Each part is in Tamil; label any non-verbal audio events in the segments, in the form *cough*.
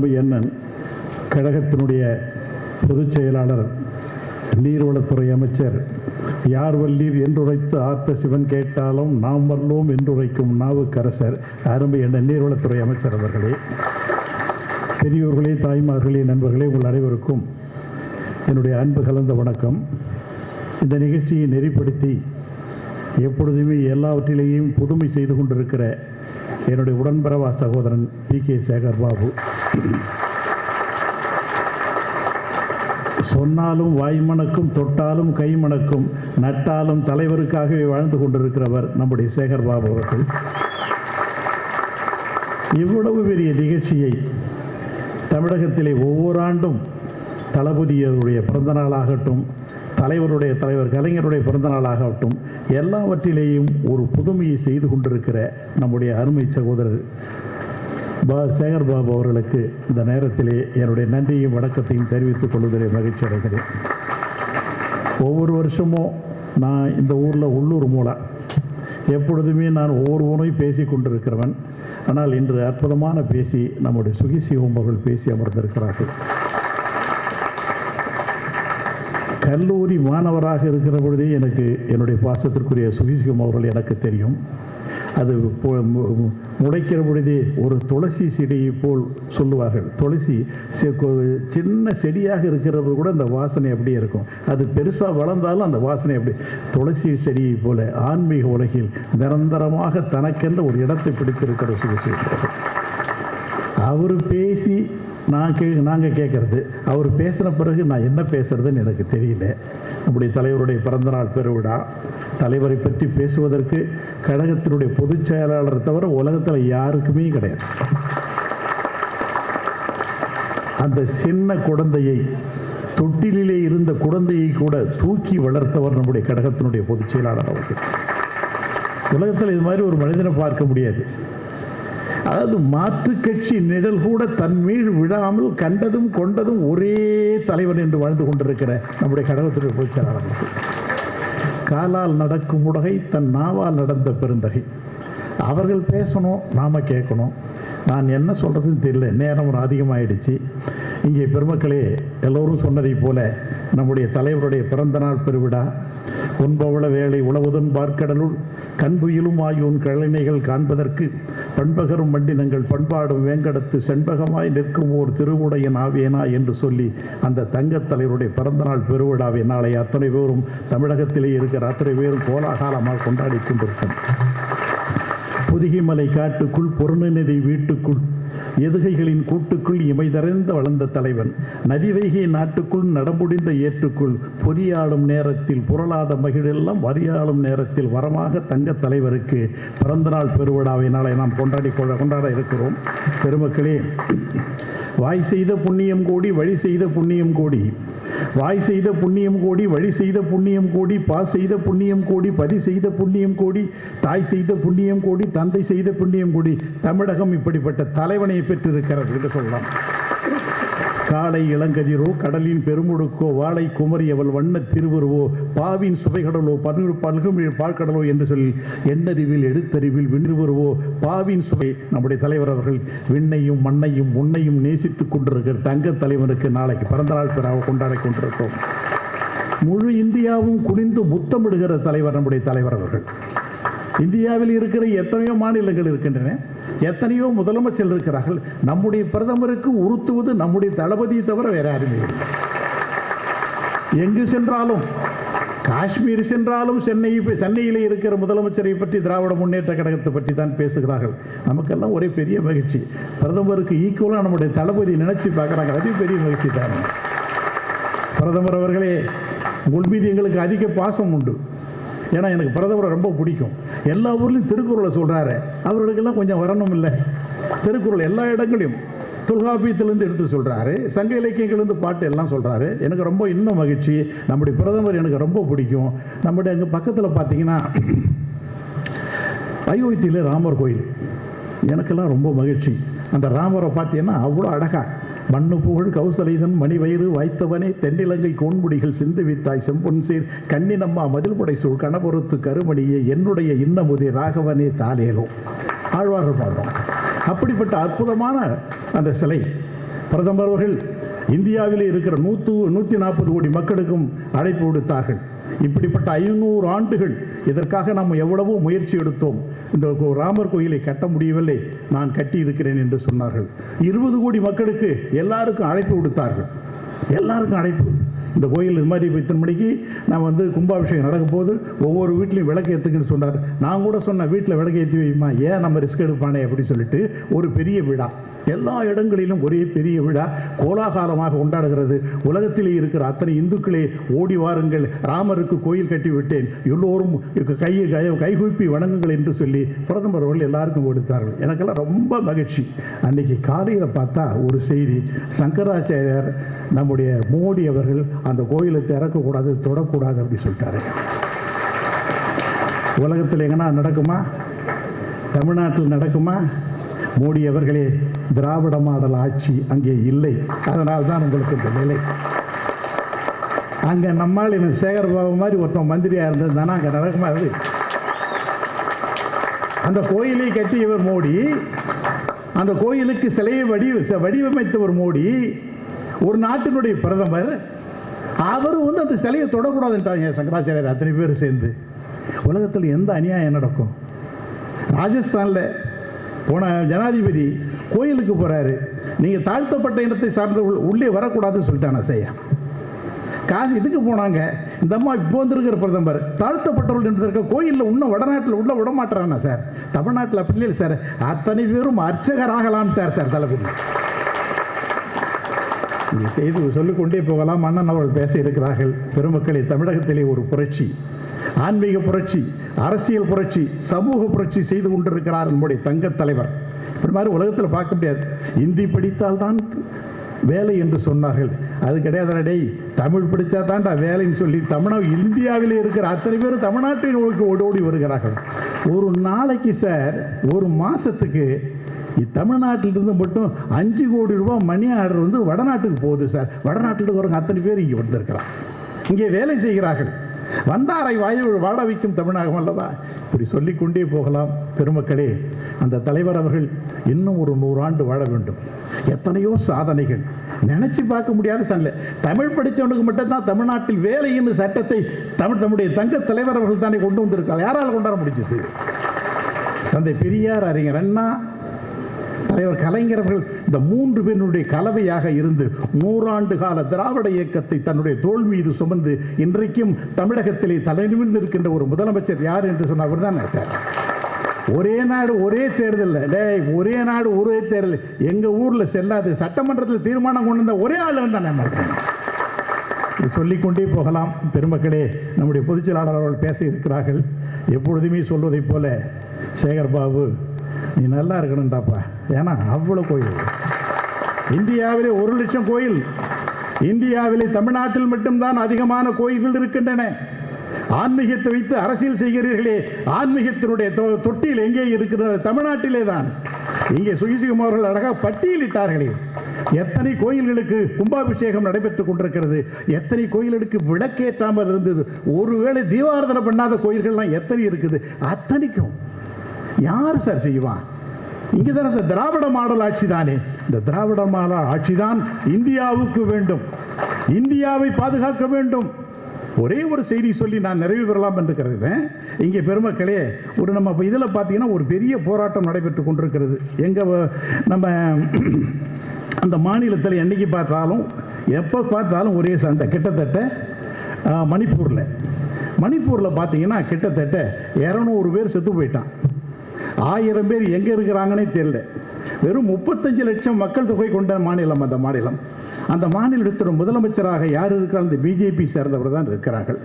எண்ணன் கழகத்தினுடைய பொதுச் செயலாளர் நீர்வளத்துறை அமைச்சர் யார் வல்லீர் என்றுரைத்து ஆர்த்த சிவன் கேட்டாலும் நாம் வல்லோம் என்றுரைக்கும் நாவுக்கரசர் அரும்பு என்ற நீர்வளத்துறை அமைச்சர் அவர்களே. பெரியோர்களே தாய்மார்களே நண்பர்களே உங்கள் அனைவருக்கும் என்னுடைய அன்பு கலந்த வணக்கம். இந்த நிகழ்ச்சியை நெறிப்படுத்தி எப்பொழுதுமே எல்லாவற்றிலேயும் புதுமை செய்து கொண்டிருக்கிற என்னுடைய உடன்பரவா சகோதரன் பி கே சேகர் பாபு. சொன்னாலும் வாய்மணக்கும் தொட்டாலும் கைமணக்கும் நட்டாலும் தலைவருக்காகவே வாழ்ந்து கொண்டிருக்கிறவர் நம்முடைய சேகர் பாபு அவர்கள். இவ்வளவு பெரிய நிகழ்ச்சியை தமிழகத்திலே ஒவ்வொரு ஆண்டும் தளபதியருடைய பிறந்த நாளாகட்டும் தலைவருடைய தலைவர் கலைஞருடைய பிறந்த நாளாகட்டும் எல்லாவற்றிலேயும் ஒரு புதுமையை செய்து கொண்டிருக்கிற நம்முடைய அருமை சகோதரர் பா சேகர் பாபு அவர்களுக்கு இந்த நேரத்திலே என்னுடைய நன்றியும் வணக்கத்தையும் தெரிவித்துக் கொள்வதிலே மகிழ்ச்சி அடைகிறேன். ஒவ்வொரு வருஷமும் நான் இந்த ஊரில் உள்ளூர் மூலம் எப்பொழுதுமே நான் ஒவ்வொருவனையும் பேசி கொண்டிருக்கிறவன். ஆனால் இன்று அற்புதமான பேசி நம்முடைய சுகிசிவம் அவர்கள் பேசி அமர்ந்திருக்கிறார்கள். கல்லூரி மாணவராக இருக்கிற பொழுதே எனக்கு என்னுடைய பாசத்திற்குரிய சுகிசிவம் அவர்கள் எனக்கு தெரியும். அது போ- முளைக்கிற பொழுதே ஒரு துளசி செடியை போல் சொல்லுவார்கள். துளசி செ- சின்ன செடியாக இருக்கிறவர் கூட அந்த வாசனை அப்படியே இருக்கும். அது பெருசாக வளர்ந்தாலும் அந்த வாசனை அப்படி. துளசி செடியை போல ஆன்மீக உலகில் நிரந்தரமாக தனக்கென்ற ஒரு இடத்தை பிடித்திருக்கிற சுகிசிவம் அவர் பேசி நான் கே நாங்கள் கேட்குறது அவர் பேசுகிற பிறகு நான் என்ன பேசுகிறதுன்னு எனக்கு தெரியல. நம்முடைய தலைவருடைய பிறந்தநாள் பெருவிழா தலைவரை பற்றி பேசுவதற்கு கழகத்தினுடைய பொதுச் செயலாளர் தவிர உலகத்தில் யாருக்குமே கிடையாது. அந்த சின்ன குழந்தையை தொட்டிலிலே இருந்த குழந்தையை கூட தூக்கி வளர்த்தவர் நம்முடைய கழகத்தினுடைய பொதுச் செயலாளர் அவர்கள். உலகத்தில் இது மாதிரி ஒரு மனிதனை பார்க்க முடியாது. அதாவது மாற்று கட்சி நிழல் கூட தன் மீது விழாமல் கண்டதும் கொண்டதும் ஒரே தலைவன் என்று வாழ்ந்து கொண்டிருக்கிற நம்முடைய கடகத்துறை பொதுச்செயலாளர் காலால் நடக்கும் உடகை தன் நாவால் நடந்த பெருந்தகை. அவர்கள் பேசணும் நாம கேட்கணும். நான் என்ன சொல்றதுன்னு தெரியல நேரம் ஒரு அதிகமாயிடுச்சு. இங்கே பெருமக்களே எல்லோரும் சொன்னதைப் போல நம்முடைய தலைவருடைய பிறந்தநாள் பெருவிழா உண்பவள வேலை உழவுதன் பார்க்கடலுள் கண்புயிலும் ஆகியோன் கழனைகள் காண்பதற்கு பண்பகரும் மண்டினங்கள் பண்பாடும் வேங்கடத்து செண்பகமாய் நிற்கும் ஓர் திருவுடையன் ஆவேனா என்று சொல்லி அந்த தங்கத் தலைவருடைய பிறந்தநாள் பெருவிழாவை நாளை அத்தனை பேரும் தமிழகத்திலே இருக்கிற அத்தனை பேரும் கோலாகாலமாக கொண்டாடி கொண்டிருக்கும். புதுகிமலை காட்டுக்குள் பொருணநிதி வீட்டுக்குள் எதுகைகளின் கூட்டுக்குள் இமைதறிந்த வளர்ந்த தலைவன்? நதிவைகை நாட்டுக்குள் நடமுடிந்த ஏற்றுக்குள் பொறியாளும் நேரத்தில் புரளாத மகிழெல்லாம் வரியாளும் நேரத்தில் வரமாக தங்க தலைவருக்கு பிறந்தநாள் பெருவிழாவை நாளை நாம் கொண்டாடி கொள்ள- கொண்டாட இருக்கிறோம். பெருமக்களே வாய் செய்த புண்ணியம் கோடி வழி செய்த புண்ணியம் கோடி வாய் செய்த புண்ணியம் கோடி வழி செய்த புண்ணியம் கோடி பா செய்த புண்ணியம் கோடி பதி செய்த புண்ணியம் கோடி தாய் செய்த புண்ணியம் கோடி தந்தை செய்த புண்ணியம் கோடி தமிழகம் இப்படிப்பட்ட தலைவனை பெற்றிருக்கிறது என்று சொல்லலாம். காலை இளங்கதிரோ கடலின் பெருமுடுக்கோ வாளை குமரியவள் வண்ண திருவுருவோ பாவின் சுவைகடலோ பன்னிரு பல்குமிழ் பாழ்கடலோ என்று சொல்லி எண்ணறிவில் எடுத்தறிவில் விண்ணுருவோ பாவின் சுவை. நம்முடைய தலைவர் அவர்கள் விண்ணையும் மண்ணையும் உன்னையும் நேசித்துக் கொண்டிருக்கிற தங்க தலைவனுக்கு நாளைக்கு பிறந்தநாள் பெறாக கொண்டாடி கொண்டிருக்கிறோம். முழு இந்தியாவும் குனிந்து முத்தமிடுகிற தலைவர் நம்முடைய தலைவர் அவர்கள். இந்தியாவில் இருக்கிற எத்தனையோ மாநிலங்கள் இருக்கின்றன. எத்தனையோ முதலமைச்சர் இருக்கிறார்கள். நம்முடைய பிரதமருக்கு உறுத்துவது நம்முடைய தளபதியை தவிர வேற யாருமே இல்லை. எங்கு சென்றாலும் காஷ்மீர் சென்றாலும் சென்னை சென்னையில் இருக்கிற முதலமைச்சரை பற்றி திராவிட முன்னேற்ற கழகத்தை பற்றி தான் பேசுகிறார்கள். நமக்கெல்லாம் ஒரே பெரிய மகிழ்ச்சி. பிரதமருக்கு ஈக்குவலாக நம்முடைய தளபதி நினைச்சு பார்க்குறாங்க. அது பெரிய மகிழ்ச்சி தானே. பிரதமர் அவர்களே உங்கள் மீது எங்களுக்கு அதிக பாசம் உண்டு. ஏன்னா எனக்கு பிரதமரை ரொம்ப பிடிக்கும். எல்லா ஊர்லேயும் திருக்குறளை சொல்கிறாரு அவர்களுக்கெல்லாம் கொஞ்சம் வரணும் இல்லை திருக்குறள் எல்லா இடங்களையும் தொல்காப்பியத்திலேருந்து எடுத்து சொல்கிறாரு சங்க இலக்கியங்கள்லேருந்து பாட்டு எல்லாம் சொல்கிறாரு எனக்கு ரொம்ப இன்னும் மகிழ்ச்சி. நம்முடைய பிரதமர் எனக்கு ரொம்ப பிடிக்கும். நம்முடைய அங்கே பக்கத்தில் பார்த்தீங்கன்னா அயோத்தியில் ராமர் கோயில். எனக்கெல்லாம் ரொம்ப மகிழ்ச்சி. அந்த ராமரை பார்த்தீங்கன்னா அவ்வளோ அழகாக மண்ணு புகழ் கௌசலைதன் மணிவயிறு வாய்த்தவனே தென்னிலங்கை கோன்முடிகள் சிந்து வித்தாய் செம்பொன் சீர் கண்ணினம்மா மதில் புடை சூழ் கணபொருத்து கருமணியே என்னுடைய இன்னமுதே ராகவனே தாலேலோ ஆழ்வார்கள் பாடுறோம் அப்படிப்பட்ட அற்புதமான அந்த சிலை. பிரதமர் அவர்கள் இந்தியாவிலே இருக்கிற நூற்று நூற்றி நாற்பது கோடி மக்களுக்கும் அழைப்பு விடுத்தார்கள். இப்படிப்பட்ட ஐநூறு ஆண்டுகள் இதற்காக நாம் எவ்வளவோ முயற்சி எடுத்தோம். இந்த கோ- ராமர் கோயிலை கட்ட முடியவில்லை. நான் கட்டி இருக்கிறேன் என்று சொன்னார்கள். இருபது கோடி மக்களுக்கு எல்லாருக்கும் அழைப்பு விடுத்தார்கள். எல்லாருக்கும் அழைப்பு இந்த கோயில் இது மாதிரி இத்தனை மணிக்கு நான் வந்து கும்பாபிஷேகம் நடக்கும் போது ஒவ்வொரு வீட்லையும் விளக்கு ஏற்றுக்குன்னு சொன்னார். நான் கூட சொன்னேன் வீட்டில் விளக்கு ஏற்றி வைமா ஏன் நம்ம ரிஸ்க் எடுப்பானே? அப்படின்னு சொல்லிட்டு ஒரு பெரிய விழா. எல்லா இடங்களிலும் ஒரே பெரிய விழா கோலாகாலமாக கொண்டாடுகிறது. உலகத்திலே இருக்கிற அத்தனை இந்துக்களே ஓடி வாருங்கள். ராமருக்கு கோயில் கட்டி விட்டேன் எல்லோரும் கையை கை கைகூப்பி வணங்குங்கள் என்று சொல்லி பிரதமர் அவர்கள் எல்லாருக்கும் கொடுத்தார்கள். எனக்கெல்லாம் ரொம்ப மகிழ்ச்சி. அன்னைக்கு காலையில் பார்த்தா ஒரு செய்தி. சங்கராச்சாரியார் நம்முடைய மோடி அவர்கள் அந்த கோயிலை திறக்கக்கூடாது தொடக்கூடாது அப்படி சொல்லிட்டாரு. உலகத்தில் எங்கன்னா நடக்குமா? தமிழ்நாட்டில் நடக்குமா? மோடி அவர்களே திராவிட மாடல் ஆட்சி அங்கே இல்லை. அதனால் தான் உங்களுக்கு இந்த நிலை. அங்கே நம்மால் என்ன சேகர்பாபு மாதிரி ஒருத்தன் மந்திரியாக இருந்ததுதானே அங்கே நடக்குமா அது? அந்த கோயிலை கட்டியவர் மோடி அந்த கோயிலுக்கு சிலையை வடிவ வடிவமைத்தவர் மோடி ஒரு நாட்டினுடைய பிரதமர் அவரும் வந்து அந்த சிலையை தொடக்கூடாதுன்ட்டாங்க சங்கராச்சாரியர் அத்தனை பேர் சேர்ந்து. உலகத்தில் எந்த அநியாயம் நடக்கும்? ராஜஸ்தானில் போன ஜனாதிபதி கோயிலுக்கு போகிறாரு நீங்கள் தாழ்த்தப்பட்ட இனத்தை சார்ந்த உள்ளே வரக்கூடாதுன்னு சொல்லிட்டான செய்ய காசு இதுக்கு போனாங்க? இந்த அம்மா இப்போ வந்திருக்கிற பிரதமர். தாழ்த்தப்பட்டவர்கள் என்று இருக்க கோயிலில் இன்னும் வடநாட்டில் உள்ள விட மாட்டேறானா சார்? தமிழ்நாட்டில் அப்படி இல்லை சார். அத்தனை பேரும் அர்ச்சகராகலான்ட்டார் சார் தளபதி இந்த செய்து சொல்லிக்கொண்டே போகலாம். அண்ணன் அவர்கள் பேச இருக்கிறார்கள். பெருமக்களை தமிழகத்திலே ஒரு புரட்சி ஆன்மீக புரட்சி அரசியல் புரட்சி சமூக புரட்சி செய்து கொண்டிருக்கிறார் நம்முடைய தங்கத் தலைவர். இப்படி மாதிரி உலகத்தில் பார்க்க முடியாது. இந்தி படித்தால்தான் வேலை என்று சொன்னார்கள். அது கிடையாது டேய் தமிழ் படித்தா தான்டா வேலைன்னு சொல்லி தமிழ இந்தியாவில் இருக்கிற அத்தனை பேர் தமிழ்நாட்டை நோக்கி ஓடோடி வருகிறார்கள். ஒரு நாளைக்கு சார் ஒரு மாதத்துக்கு தமிழ்நாட்டிலிருந்து மட்டும் அஞ்சு கோடி ரூபாய் மணி ஆர்டர் வந்து வடநாட்டுக்கு போகுது சார் வடநாட்டில் வரவங்க அத்தனை பேர் இங்கே வந்திருக்கிறான் இங்கே வேலை செய்கிறார்கள். வந்தாரை வாயு வாட வைக்கும் தமிழகம் அல்லவா? இப்படி சொல்லிக்கொண்டே போகலாம் பெருமக்களே. அந்த தலைவர் அவர்கள் இன்னும் ஒரு நூறாண்டு வாழ வேண்டும். எத்தனையோ சாதனைகள். நினைச்சு பார்க்க முடியாத சண்டை. தமிழ் படித்தவனுக்கு மட்டும்தான் தமிழ்நாட்டில் வேலை என்று சட்டத்தை தமிழ் நம்முடைய தங்க தலைவர் அவர்கள் தானே கொண்டு வந்திருக்காங்க யாரால் கொண்டாட முடிஞ்சது? தந்தை பெரியார் அறிஞர் அண்ணா தலைவர் கலைஞர் அவர்கள் இந்த மூன்று பேருடைய கலவையாக இருந்து நூறாண்டு கால திராவிட இயக்கத்தை தன்னுடைய தோள் மீது சுமந்து இன்றைக்கும் தமிழகத்திலே தலைநிமிர்ந்து இருக்கின்ற ஒரு முதலமைச்சர் யார் என்று சொன்ன அவர் தான் சார்? ஒரே நாடு ஒரே தேர்தல் டேய் ஒரே நாடு ஒரே தேர்தல் எங்க ஊர்ல செல்லாது. சட்டமன்றத்தில் தீர்மானம் கொண்டு வந்த ஒரே ஆள் தான் நம்ம சொல்லிக்கொண்டே போகலாம். பெருமக்களே நம்முடைய பொதுச் செயலாளர் அவர்கள் பேச இருக்கிறார்கள் எப்பொழுதுமே சொல்வதைப் போல சேகர் பாபு நீ நல்லா இருக்கணும்டாப்பா. ஏன்னா அவ்வளோ கோயில். இந்தியாவிலே ஒரு லட்சம் கோயில். இந்தியாவிலே தமிழ்நாட்டில் மட்டும்தான் அதிகமான கோயில்கள் இருக்கின்றன. ஆன்மீகத்தை வைத்து அரசியல் செய்கிறீர்களே ஆன்மீகத்தினுடைய தொ- தொட்டியில் எங்கே இருக்கிறது? தமிழ்நாட்டிலே தான். இங்கே சுகிசிகம் அவர்கள் அழகாக பட்டியலிட்டார்களே எத்தனை கோயில்களுக்கு கும்பாபிஷேகம் நடைபெற்றுக் கொண்டிருக்கிறது? எத்தனை கோயில்களுக்கு விளக்கேற்றாமல் இருந்தது? ஒருவேளை தீபாரதனை பண்ணாத கோயில்கள்லாம் எத்தனை இருக்குது? அத்தனைக்கும். யார் சார் செய்வான் இங்கே தான் இந்த திராவிட மாடல் ஆட்சி தானே இந்த திராவிட மாடல் ஆட்சி தான் இந்தியாவுக்கு வேண்டும். இந்தியாவை பாதுகாக்க வேண்டும். ஒரே ஒரு செய்தி சொல்லி நான் நிறைவு பெறலாம் என்று இங்கே பெருமக்களே ஒரு நம்ம இப்போ இதில் பார்த்தீங்கன்னா ஒரு பெரிய போராட்டம் நடைபெற்று கொண்டிருக்கிறது. எங்கள் நம்ம *clears throat* அந்த மாநிலத்தில் என்றைக்கு பார்த்தாலும் எப்போ பார்த்தாலும் ஒரே சண்டை. கிட்டத்தட்ட மணிப்பூரில். மணிப்பூரில் பார்த்தீங்கன்னா கிட்டத்தட்ட இரநூறு பேர் செத்து போயிட்டான். ஆயிரம் பேர் எங்கே இருக்கிறாங்கன்னே தெரியல. வெறும் முப்பத்தஞ்சு லட்சம் மக்கள் தொகை கொண்ட மாநிலம் அந்த மாநிலம். அந்த மாநிலத்தின் முதலமைச்சராக யார் இருக்கிறார்? அந்த பிஜேபி சேர்ந்தவர் தான் இருக்கிறார்கள்.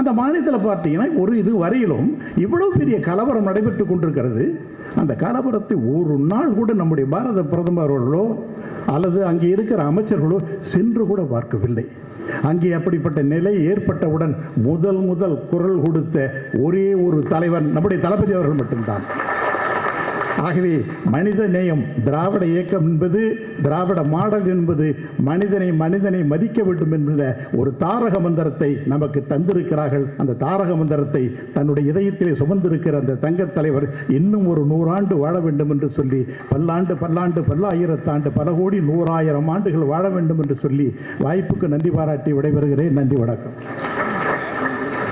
அந்த மாநிலத்தில் பார்த்தீங்கன்னா ஒரு இது வரையிலும் இவ்வளவு பெரிய கலவரம் நடைபெற்று கொண்டிருக்கிறது. அந்த கலவரத்தை ஒரு நாள் கூட நம்முடைய பாரத பிரதமர்களோ அல்லது அங்கே இருக்கிற அமைச்சர்களோ சென்று கூட பார்க்கவில்லை. அங்கே அப்படிப்பட்ட நிலை ஏற்பட்டவுடன் முதல் முதல் குரல் கொடுத்த ஒரே ஒரு தலைவன் நம்முடைய தளபதி அவர்கள் மட்டும்தான். ஆகவே மனித நேயம் திராவிட இயக்கம் என்பது திராவிட மாடல் என்பது மனிதனை மனிதனை மதிக்க வேண்டும் என்கிற ஒரு தாரக மந்திரத்தை நமக்கு தந்திருக்கிறார்கள். அந்த தாரக மந்திரத்தை தன்னுடைய இதயத்திலே சுமந்திருக்கிற அந்த தங்கத் தலைவர் இன்னும் ஒரு நூறாண்டு வாழ வேண்டும் என்று சொல்லி பல்லாண்டு பல்லாண்டு பல்லாயிரத்தாண்டு பல கோடி நூறாயிரம் ஆண்டுகள் வாழ வேண்டும் என்று சொல்லி வாய்ப்புக்கு நன்றி பாராட்டி விடைபெறுகிறேன். நன்றி வணக்கம்.